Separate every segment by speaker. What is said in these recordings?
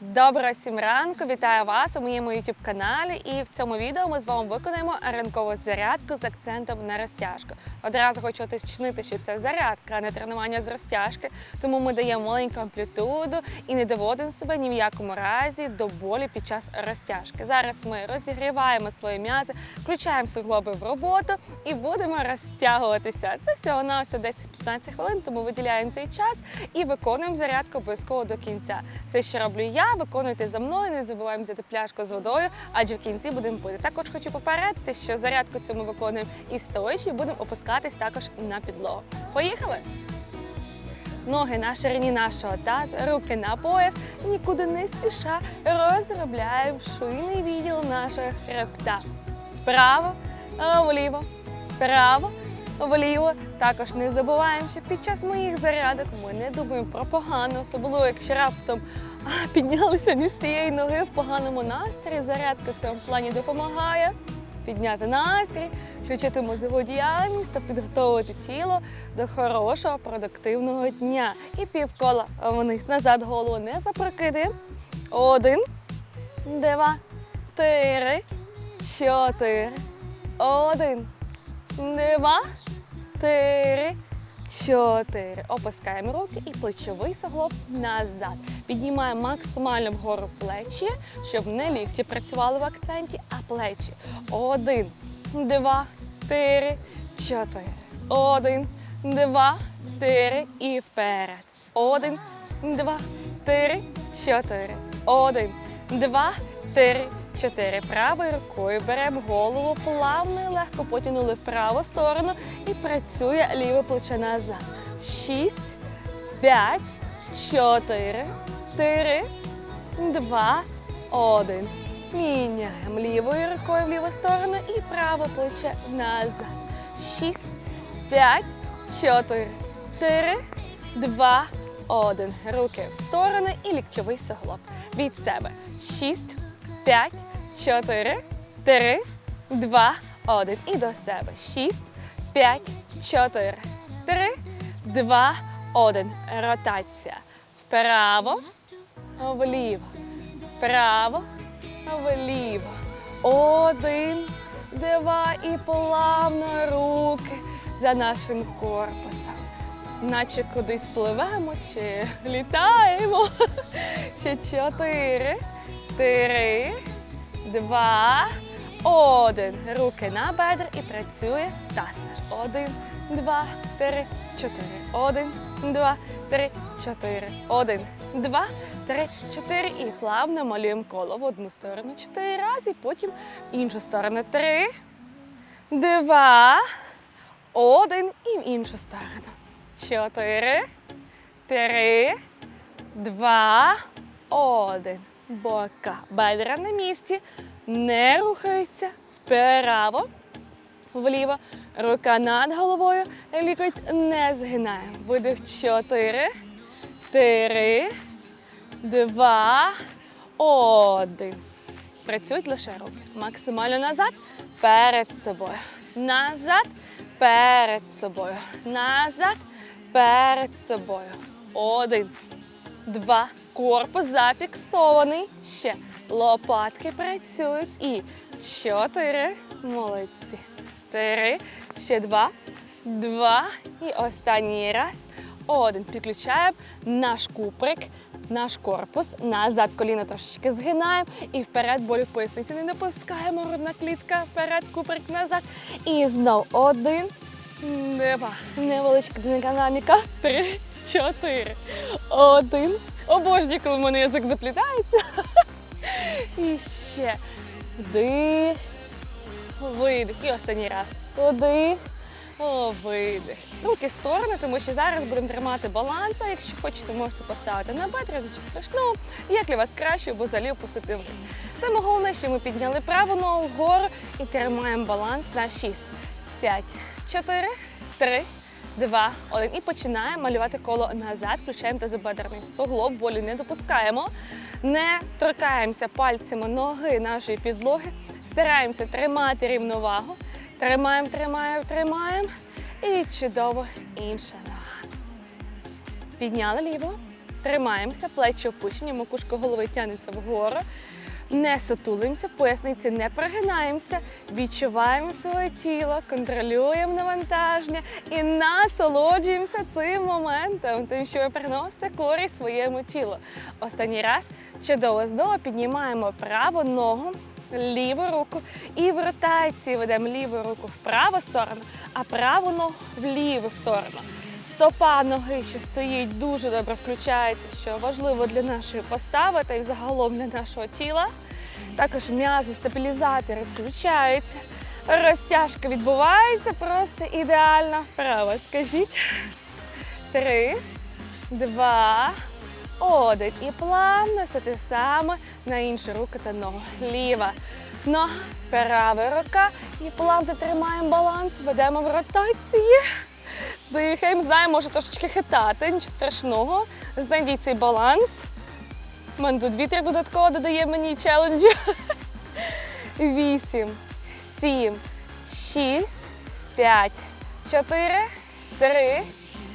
Speaker 1: Доброго всім ранку! Вітаю вас у моєму youtube каналі. І в цьому відео ми з вами виконаємо ранкову зарядку з акцентом на розтяжку. Одразу хочу уточнити, що це зарядка, а не тренування з розтяжки. Тому ми даємо маленьку амплітуду і не доводимо себе ні в якому разі до болі під час розтяжки. Зараз ми розігріваємо свої м'язи, включаємо суглоби в роботу і будемо розтягуватися. Це всього на 10-15 хвилин, тому виділяємо цей час і виконуємо зарядку обов'язково до кінця. Все, що роблю я, виконуйте за мною, не забуваємо взяти пляшку з водою, адже в кінці будемо пити. Також хочу попередити, що зарядку ми виконуємо і стоячи, і будемо опускатись також на підлогу. Поїхали! Ноги на ширині нашого тазу, руки на пояс, нікуди не спіша розробляємо шийний відділ нашого хребта. Вправо, а, вліво, вправо, вліво. Також не забуваємо, що під час моїх зарядок ми не думаємо про погано, особливо якщо раптом піднялися не з тієї ноги в поганому настрої. Зарядка в цьому плані допомагає підняти настрій, включити мозгову діяльність та підготовити тіло до хорошого продуктивного дня. І півкола вниз назад голову не запрокидаємо. Один, два, три, чотири. Один, два, три, чотири. Опускаємо руки і плечовий суглоб назад. Піднімаємо максимально вгору плечі, щоб не лікті працювали в акценті, а плечі. Один, два, три, чотири. Один, два, три і вперед. Один, два, три, чотири. Один, два, три, чотири. Правою рукою беремо голову плавно і легко потягнули в праву сторону і працює ліве плече назад. Шість, п'ять, чотири, три, два, один. Міняємо лівою рукою в ліву сторону і праве плече назад. Шість, п'ять, чотири, три, два, один. Руки в сторони і ліктьовий суглоб. Від себе. Шість, п'ять, чотири, три, два, один. І до себе. Шість, п'ять, чотири, три, два, один. Ротація. Вправо, вліво. Вправо, вліво. Один, два і плавно руки за нашим корпусом. Наче кудись пливемо чи літаємо. Ще чотири, три, два, один. Руки на бедра і працює таз наш. Один, два, три, чотири. Один, два, три, чотири. Один, два, три, чотири. І плавно малюємо коло в одну сторону чотири рази, потім в іншу сторону. Три, два, один і в іншу сторону. Чотири, три, два, один. Бока. Бедра на місці. Не рухаються. Вправо, вліво. Рука над головою. Лікоть не згинаємо. Видих. Чотири, три, два, один. Працюють лише руки. Максимально назад, перед собою. Назад, перед собою. Назад, перед собою. Один, два. Корпус зафіксований. Ще лопатки працюють. І чотири. Молодці. Три. Ще два. Два. І останній раз. Один. Підключаємо наш куприк, наш корпус. Назад коліно трошечки згинаємо. І вперед болі в поясниці не допускаємо. Грудна клітка. Вперед, куприк назад. І знов один. Два. Невеличка динаміка. Три, чотири. Один. Обожнюю, коли в мене язик заплітається. І ще. Вдих. Видих. І останній раз. Вдих. О, видих. Руки в сторони, тому що зараз будемо тримати баланс. А якщо хочете, можете поставити на бедра, нічого страшного. Як для вас краще, або взагалі опустити вниз. Саме головне, що ми підняли праву ногу вгору і тримаємо баланс на 6, 5, 4, 3, Два, один. І починаємо малювати коло назад. Включаємо тазобедрений суглоб, болі не допускаємо. Не торкаємося пальцями ноги нашої підлоги. Стараємося тримати рівновагу. Тримаємо, тримаємо, тримаємо. І чудово інша нога. Підняли ліво. Тримаємося, плечі опущені, макушка голови тягнеться вгору. Не сутулимося, поясниці не прогинаємося, відчуваємо своє тіло, контролюємо навантаження і насолоджуємося цим моментом, тим, що ви приносите користь своєму тілу. Останній раз чудово знову піднімаємо праву ногу, ліву руку і в ротації ведемо ліву руку в праву сторону, а праву ногу в ліву сторону. Стопа ноги, що стоїть, дуже добре включається, що важливо для нашої постави та й загалом для нашого тіла. Також м'язи, стабілізатори включаються. Розтяжка відбувається просто ідеально вправо. Скажіть. Три, два, один. І плавно все те саме на іншу руку та ногу. Ліва нога, права рука. І плавно тримаємо баланс, ведемо в ротації. Дихаємо, знаємо, може трошечки хитати, нічого страшного. Знайдіть цей баланс. У мене тут вітер додатково додає мені челенджі. Вісім, сім, шість, п'ять, чотири, три,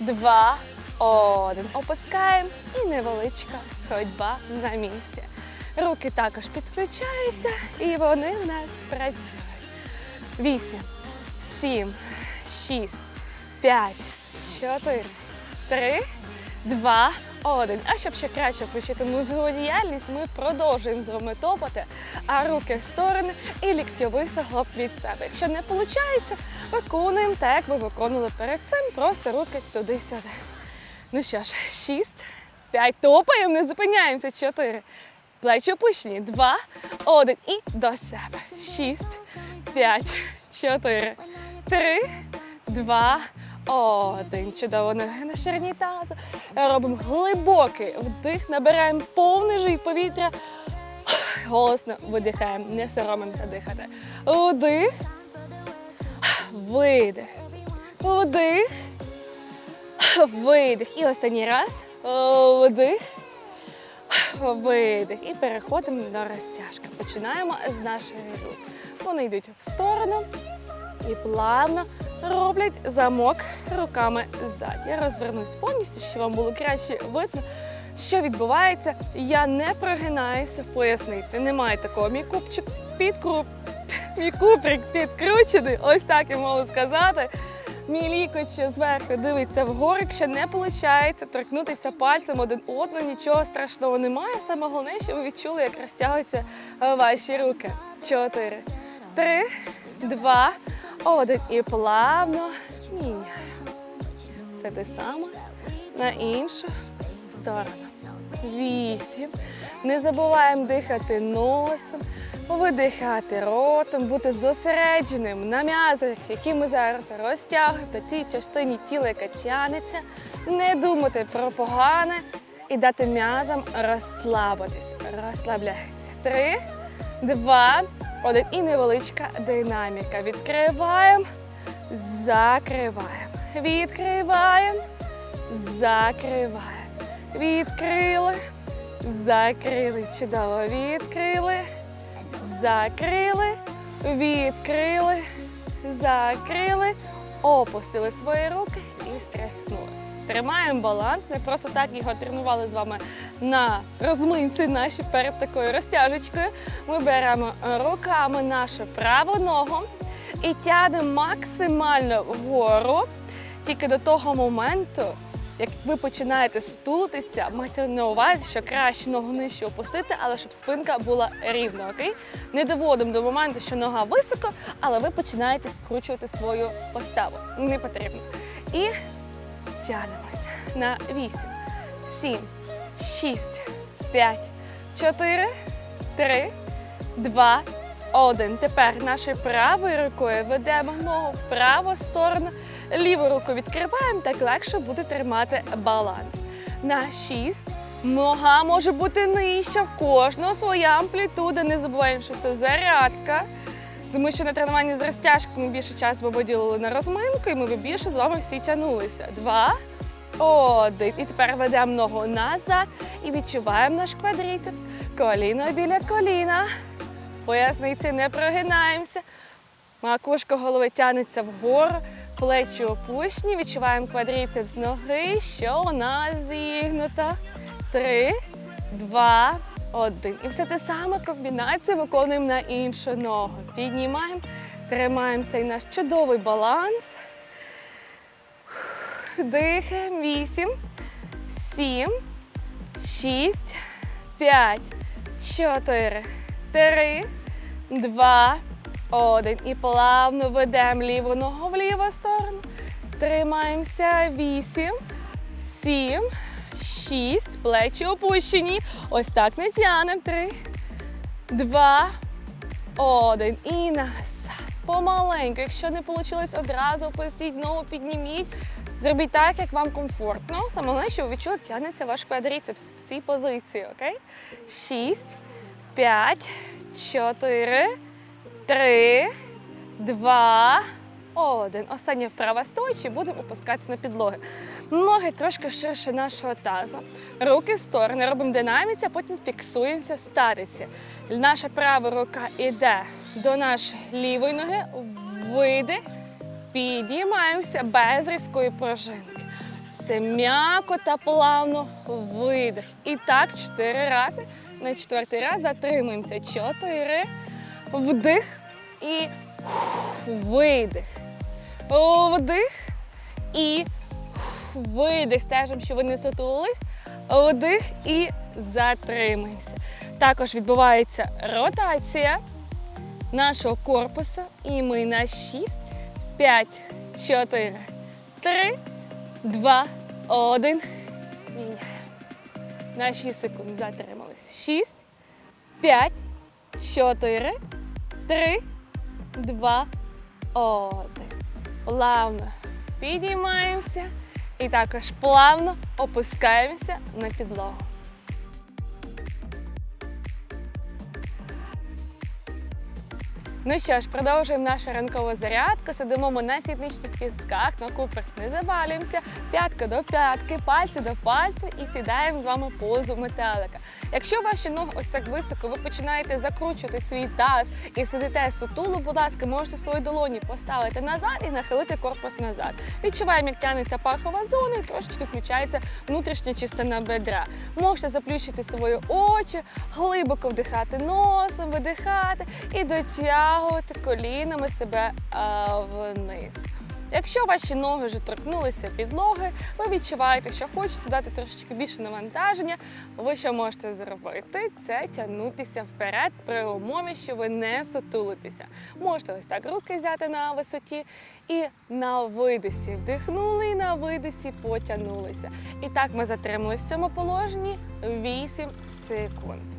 Speaker 1: два, один. Опускаємо і невеличка ходьба на місці. Руки також підключаються і вони в нас працюють. Вісім, сім, шість, п'ять, чотири, три, два, один. А щоб ще краще включити мозгову діяльність, ми продовжуємо з вами топати, а руки в сторони і ліктьовий суглоб від себе. Якщо не виходить, виконуємо так, як ви виконували перед цим, просто руки туди-сюди. Ну що ж, шість, п'ять, топаємо, не зупиняємося. Чотири. Плечі опущені. Два, один. І до себе. Шість, п'ять, чотири, три, два, один. Чудово ноги на ширині тазу. Робимо глибокий вдих, набираємо повний живіт повітря. Голосно видихаємо, не соромимося дихати. Вдих, видих. Вдих, видих. І останній раз. Вдих. Видих. І переходимо до розтяжки. Починаємо з нашої рук. Вони йдуть в сторону і плавно роблять замок руками ззаді. Я розвернусь повністю, щоб вам було краще видно, що відбувається. Я не прогинаюся в поясниці. Немає такого. Мій купчик підкруп, мій куприк підкручений. Ось так я можу сказати. Мій лікоть зверху дивиться вгору, якщо не виходить торкнутися пальцем один одного, нічого страшного немає. Саме головне, щоб ви відчули, як розтягуються е, ваші руки. Чотири, три, два, один. І плавно міняємо. Все те саме на іншу сторону. Вісім. Не забуваємо дихати носом, видихати ротом, бути зосередженим на м'язах, які ми зараз розтягуємо, та тій частині тіла, яка тягнеться, не думати про погане і дати м'язам розслабитися. Розслабляємося. Три, два, один. І невеличка динаміка. Відкриваємо, закриваємо. Відкриваємо, закриваємо. Відкрили, закрили. Чудово. Відкрили, закрили, відкрили, закрили, опустили свої руки і стряхнули. Тримаємо баланс, не просто так його тренували з вами на розминці наші перед такою розтяжечкою. Ми беремо руками нашу праву ногу і тягнемо максимально вгору, тільки до того моменту, як ви починаєте сутулитися, майте на увазі, що краще ногу нижче опустити, але щоб спинка була рівна, окей? Не доводимо до моменту, що нога високо, але ви починаєте скручувати свою поставу. Не потрібно. І тягнемося на 8, 7, 6, 5, 4, 3, 2, 1. Тепер нашою правою рукою ведемо ногу в праву сторону, ліву руку відкриваємо, так легше буде тримати баланс. На 6. Нога може бути нижча, в кожного своя амплітуда. Не забуваємо, що це зарядка. Тому що на тренуванні з розтяжками більше часу ми виділили на розминку, і ми би більше з вами всі тягнулися. Два, один. І тепер ведемо ногу назад і відчуваємо наш квадріцепс. Коліно біля коліна. Поясниці не прогинаємося. Макушка голови тягнеться вгору, плечі опущені. Відчуваємо квадріцепс ноги, що вона зігнута. Три, два, один. І все те саме комбінацію виконуємо на іншу ногу. Піднімаємо, тримаємо цей наш чудовий баланс. Дихаємо. Вісім, сім, шість, п'ять, чотири, три, два, один. І плавно ведемо ліву ногу в ліву сторону. Тримаємося. Вісім, сім, шість. Плечі опущені. Ось так не тянемо. Три, два, один. І назад. Помаленьку. Якщо не вийшло одразу, опустіть ногу, підніміть. Зробіть так, як вам комфортно. Саме головне, щоб ви відчули, тягнеться ваш квадріцепс в цій позиції. Окей? Шість, п'ять, чотири, три, два, один. Останнє вправа стоячи, будемо опускатися на підлоги. Ноги трошки ширше нашого тазу. Руки в сторони, робимо динаміці, а потім фіксуємося в статиці. Наша права рука йде до нашої лівої ноги, видих, підіймаємося без різкої пружинки. Все м'яко та плавно видих. І так чотири рази. На четвертий раз затримуємося. Чотири. Вдих і видих. Вдих і видих. Стежимо, що ви не сутулились. Вдих і затримуємося. Також відбувається ротація нашого корпусу. І ми на 6, 5, 4, 3, 2, 1. Міняємо. На 6 секунд затримались. 6, 5, 4, 3, 2, 1. Плавно підіймаємося і також плавно опускаємося на підлогу. Ну що ж, продовжуємо нашу ранкову зарядку. Сидимо ми на сідничних кістках, на куприк не завалюємося, п'ятка до п'ятки, пальці до пальцю і сідаємо з вами позу метелика. Якщо ваші ноги ось так високо, ви починаєте закручувати свій таз і сидите сутуло, будь ласка, можете свої долоні поставити назад і нахилити корпус назад. Відчуваємо, як тягнеться пахова зона і трошечки включається внутрішня частина бедра. Можете заплющити свої очі, глибоко вдихати носом, видихати і дотягувати колінами себе а, вниз. Якщо ваші ноги вже торкнулися підлоги, ви відчуваєте, що хочете дати трошечки більше навантаження, ви що можете зробити? Це тягнутися вперед при умові, що ви не сутулитеся. Можете ось так руки взяти на висоті і на видосі вдихнули, і на видосі потягнулися. І так ми затрималися в цьому положенні 8 секунд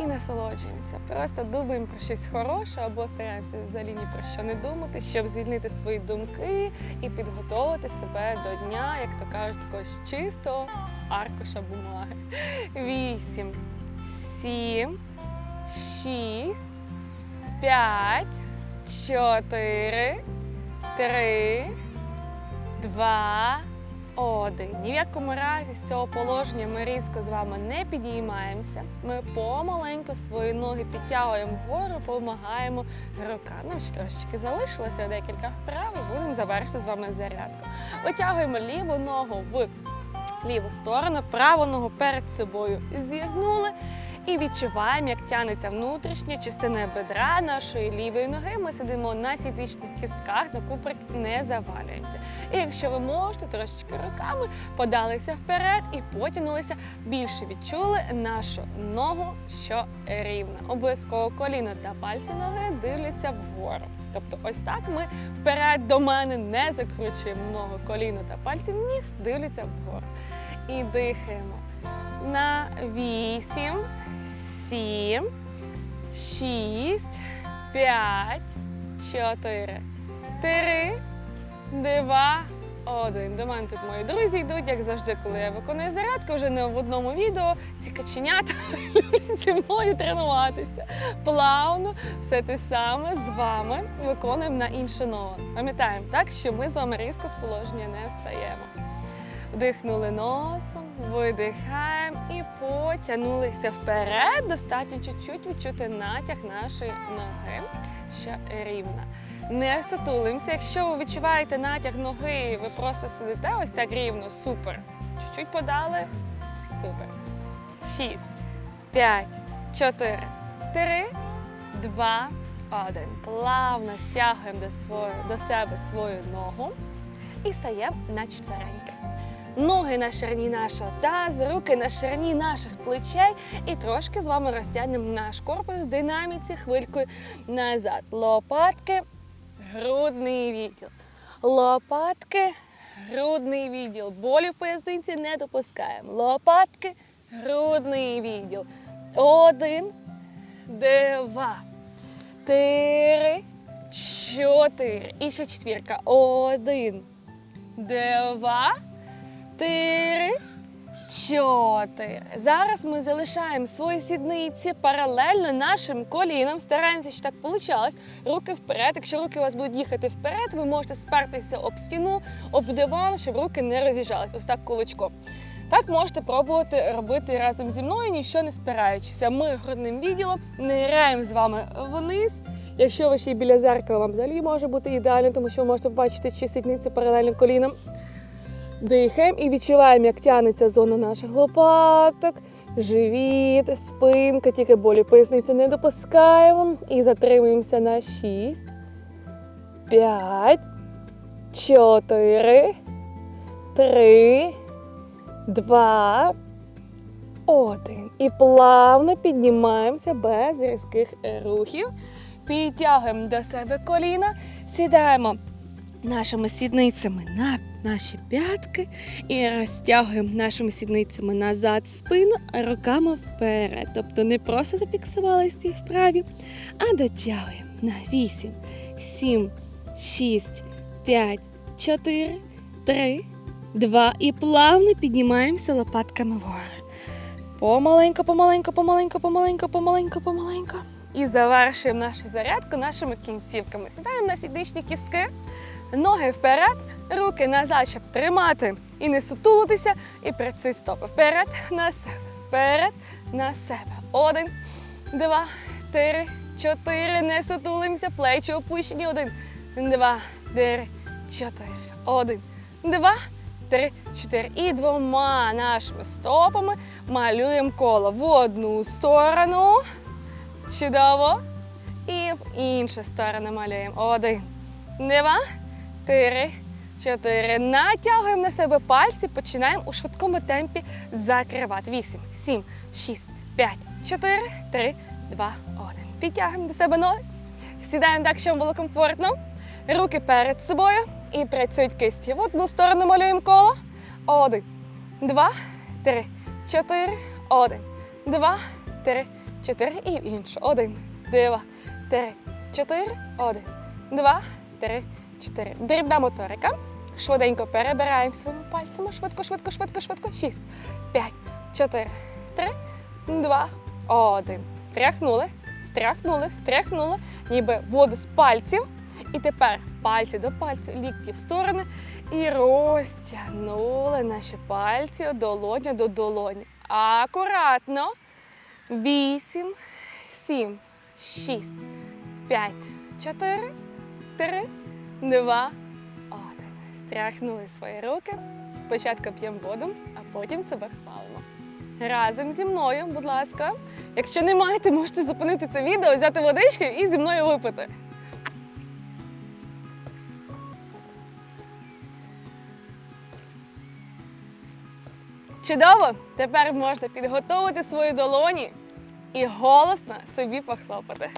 Speaker 1: і насолоджуємося. Просто думаємо про щось хороше або стараємося взагалі ні про що не думати, щоб звільнити свої думки і підготувати себе до дня, як то кажуть, такого чистого аркуша бумаги. Вісім, сім, шість, п'ять, чотири, три, два. Один. Ні в якому разі з цього положення ми різко з вами не підіймаємося. Ми помаленьку свої ноги підтягуємо вгору, помагаємо рукам. Нам ще трошечки залишилося декілька вправ і будемо завершити з вами зарядку. Витягуємо ліву ногу в ліву сторону, праву ногу перед собою зігнули. І відчуваємо, як тягнеться внутрішня частина бедра нашої лівої ноги. Ми сидимо на сідничних кістках, на куприк не завалюємося. І якщо ви можете, трошечки руками подалися вперед і потягнулися, більше відчули нашу ногу, що рівна. Обов'язково коліно та пальці ноги дивляться вгору. Тобто, ось так ми вперед до мене не закручуємо ногу, коліно та пальці ніг дивляться вгору. І дихаємо на вісім сім, шість, п'ять, чотири, три, два, один. До мене тут мої друзі йдуть, як завжди, коли я виконую зарядку, вже не в одному відео. Ці каченята зі мною тренуватися. Плавно все те саме з вами виконуємо на іншу ногу. Пам'ятаємо, так, що ми з вами різко з положення не встаємо. Вдихнули носом, видихаємо і потягнулися вперед. Достатньо чуть-чуть відчути натяг нашої ноги, що рівна. Не сутулимося. Якщо ви відчуваєте натяг ноги, ви просто сидите ось так рівно, супер. чуть-чуть подали. Супер. Шість, п'ять, чотири, три, два, один. Плавно стягуємо до, свого, до себе свою ногу і стаємо на четвереньки. Ноги на ширині нашого тазу, руки на ширині наших плечей. І трошки з вами розтягнемо наш корпус в динаміці хвилькою назад. Лопатки, грудний відділ. Лопатки, грудний відділ. Болі в поясниці не допускаємо. Лопатки, грудний відділ. Один, два, три, чотири. І ще четвірка. Один, два, три, чотири. Зараз ми залишаємо свої сідниці паралельно нашим колінам. Стараємося, щоб так вийшло. Руки вперед. Якщо руки у вас будуть їхати вперед, ви можете спертися об стіну, об диван, щоб руки не роз'їжджались. Ось так кулачком. Так можете пробувати робити разом зі мною, ніщо не спираючися. Ми грудним відділом ниряємо з вами вниз. Якщо ви ще біля зеркала, вам взагалі може бути ідеально, тому що ви можете побачити, чи сідниці паралельно колінам. Дихаємо і відчуваємо, як тягнеться зона наших лопаток, живіт, спинка, тільки болі поясниці не допускаємо. І затримуємося на 6, 5, 4, 3, 2, 1. І плавно піднімаємося без різких рухів. Підтягуємо до себе коліна, сідаємо нашими сідницями на наші п'ятки і розтягуємо нашими сідницями назад спину, а руками вперед. Тобто не просто зафіксувалися вправі, а дотягуємо на 8, 7, 6, 5, 4, 3, 2 і плавно піднімаємося лопатками вгору. Помаленько, помаленько, помаленько, помаленько, помаленько, помаленько. І завершуємо нашу зарядку нашими кінцівками. Сідаємо на сідничні кістки, ноги вперед, руки назад, щоб тримати і не сутулитися. І працюй стопи. Вперед на себе, вперед на себе. Один, два, три, чотири. Не сутулимося. Плечі опущені. Один, два, три, чотири. Один, два, три, чотири. І двома нашими стопами малюємо коло в одну сторону. Чудово. І в іншу сторону малюємо. Один, два, три, чотири. Натягуємо на себе пальці, починаємо у швидкому темпі закривати. Вісім, сім, шість, п'ять, чотири, три, два, один. Підтягуємо до себе ноги. Сідаємо так, щоб було комфортно. Руки перед собою і працюють кисті. В одну сторону малюємо коло. Один, два, три, чотири, один, два, три, чотири. І в іншу. Один, два, три, чотири, один, два, три, чотири. Дрібна моторика. Швиденько перебираємо своїми пальцями. Швидко, швидко, швидко, швидко. Шість, п'ять, чотири, три, два, один. Стряхнули, стряхнули, стряхнули, ніби воду з пальців. І тепер пальці до пальців, лікті в сторони. І розтягнули наші пальці долоня до долоні. Акуратно. Вісім, сім, шість, п'ять, чотири, три, два, один. Стряхнули свої руки. Спочатку п'ємо воду, а потім себе хвалимо. Разом зі мною, будь ласка. Якщо не маєте, можете зупинити це відео, взяти водички і зі мною випити. Чудово! Тепер можна підготувати свої долоні і голосно собі похлопати.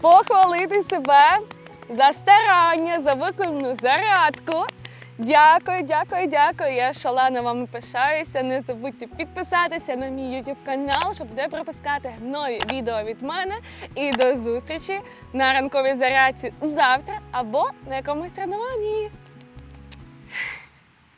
Speaker 1: Похвалити себе за старання, за виконану зарядку. Дякую, дякую, дякую. Я шалено вами пишаюся. Не забудьте підписатися на мій YouTube канал, щоб не пропускати нові відео від мене. І до зустрічі на ранковій зарядці завтра або на якомусь тренуванні.